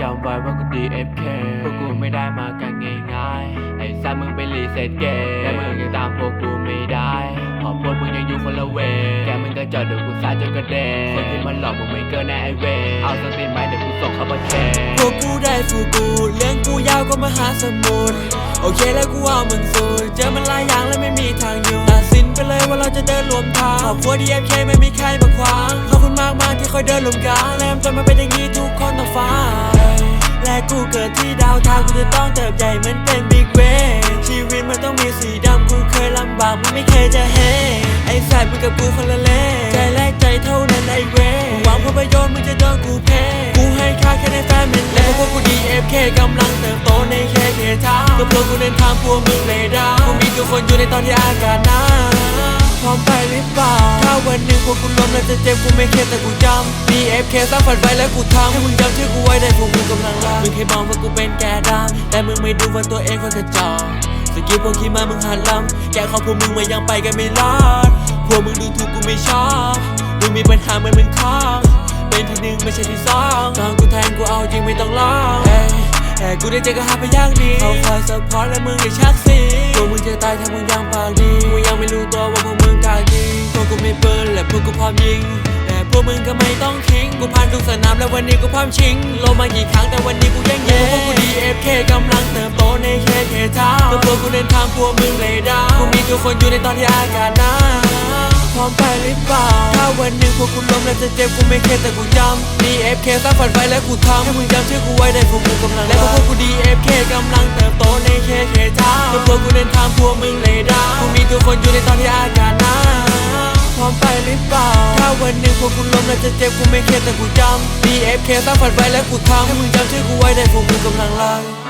จำไว้ว่ากู DFK พวกกูไม่ได้มากันง่ายๆ ไอ้สัตว์มึงไปรีเซ็ตเกมแต่มึงยังตามพวกกูไม่ได้เพราะพวกมึงยังอยู่คนละเวแกมึงก็จอดเดี๋ยวกูซาจนกระเด็นคนที่มันหลอกมึงไม่เกินในไอเวเอาสติไหมเดี๋ยวกูส่งเข้าประเทศพวกกูได้ฟูกูเรื่องกูยาวก็มาหาสมุทรโอเคแล้วกูเอามันสุดเจอมันหลายอย่างแล้วไม่มีทางอยู่ตัดสิ นไปเลยว่าเราจะเดินรวมทางครอบครัว DFK ไม่มีใครมาขวางขอบคุณมากมากที่คอยเดินรวมกันแล้วจนมาเป็นอย่างนี้ทุกคนต้องฟ้าและกูเกิดที่ดาวทางกูจะต้องเติบใหญ่เหมือนเป็นบิ๊กเวชีวิตมันต้องมีสีดำกูเคยลำบากมึงไม่เคยจะเห็นไอ้สายมึงกับกูคนละเล่ใจแรกใจเท่านั้นไอ้เวหวังผลประโยชน์มึงจะโดนกูเพกูให้ค่าแค่ในแฟนเมันแล้วพวกกู DFK กำลังเติบโตในแค่เขตทางกับพวกกูเดินทางพวกมึงเลยดาวกูมีทุกคนอยู่ในตอนที่อากาศหนาว พร้อมไปหรือเปล่า ถ้าวันหนึ่งพวกกูล้มแล้วจะเจ็บกูไม่เครียดแต่กูจำ DFK สร้างฝันไว้แล้วกูทำให้มึงจำชื่อกูไว้ได้พวกกูกำลังรักมึงเคยมองว่ากูเป็นแกดำแต่มึงไม่ดูว่าตัวเองคนกระจอกสกิลพวกขี้มามึงหันลำแกขอพวกมึงมายังไปกันไม่รอดพวกมึงดูถูกกูไม่ชอบมึงมีปัญหาเหมือนมึงคล้องเป็นที่หนึ่งไม่ใช่ที่สองตอนกูแทงกูเอาจริงไม่ต้องร้องเอ้ยแต่กูได้เจอกับฮาพยางดีเขาคอยซัพพอร์ตและมึงอย่าชักสีพวกมึงจะตายถ้ามึงยัง ต่พวมึงก็ไม่ต้องทิ้งกูผ่านทุกสนามแล้ววันนี้กูพร้อมชิงโลมากี่ครั้งแต่วันนี้กูยังเย่พวกกู DFK กำลังเติบโตในเคเคทาวกัวกูเดินทางพวกมึงเลยดาวกูมีทุกคนอยู่ในตอนที่อากาศหนาวพร้อมไปหรือเปล่าถ้าวันหนึ่งพวกกูล้มแล้วจะเจ็บกูไม่เคยแต่กูจำ DFK สร้างฝันไว้แล้วกูทำให้มึงจำชื่อกูไว้ได้พวกกูกำลังและพวกกู DFK กำลังเติบโตในเคเคทาวกัวกูเดินทางพวกมึงเลยดาวกูมีทุกคนอยู่ในตอนที่อากาศหนาว ร้อมไปหรือเปล่า ถ้าวันหนึ่งพวคุณล้มแล้วจะเจ็บกูไม่เครียดแต่กูจำ BFK ตั้งฝันไว้และกูทำให้มึงจำชื่อกูไว้ในพวกกูกำลังลัง